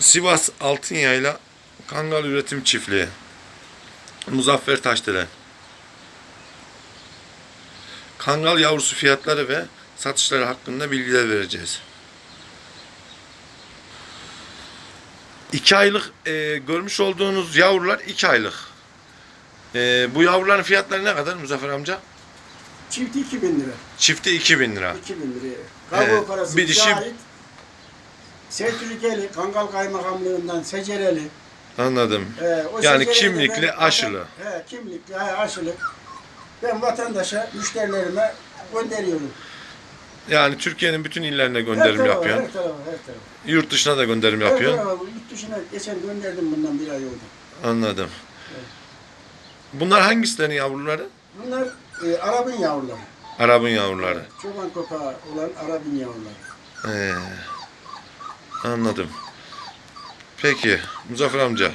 Sivas Altınyayla Kangal Üretim Çiftliği. Muzaffer Taşdelen. Kangal yavrusu fiyatları ve satışları hakkında bilgiler vereceğiz. İki aylık e, görmüş olduğunuz yavrular iki aylık. E, bu yavruların fiyatları ne kadar Muzaffer amca? Çifti 2000 lira. Çifti 2000 lira. 2000 liraya. Kargo Ee, parası bir dişi- şahit. Sertifikeli, Kangal Kaymakamlığından secereli. Anladım. O Yani kimlikli, ben vatan- aşılı. He, kimlikli, he, aşılı. Ben vatandaşa, müşterilerime gönderiyorum. Yani Türkiye'nin bütün illerine Her gönderim tarafa, yapıyorsun. Her tarafa, her tarafa. Yurt dışına da gönderim Her yapıyorsun. tarafa, yurt dışına geçen gönderdim bundan bir ay oldu. Anladım. Bunlar hangisilerin yavruları? Bunlar e, Arap'ın yavruları. Arap'ın yavruları. Çoban kopağı olan Arap'ın yavruları. Ee, anladım. Peki Muzaffer amca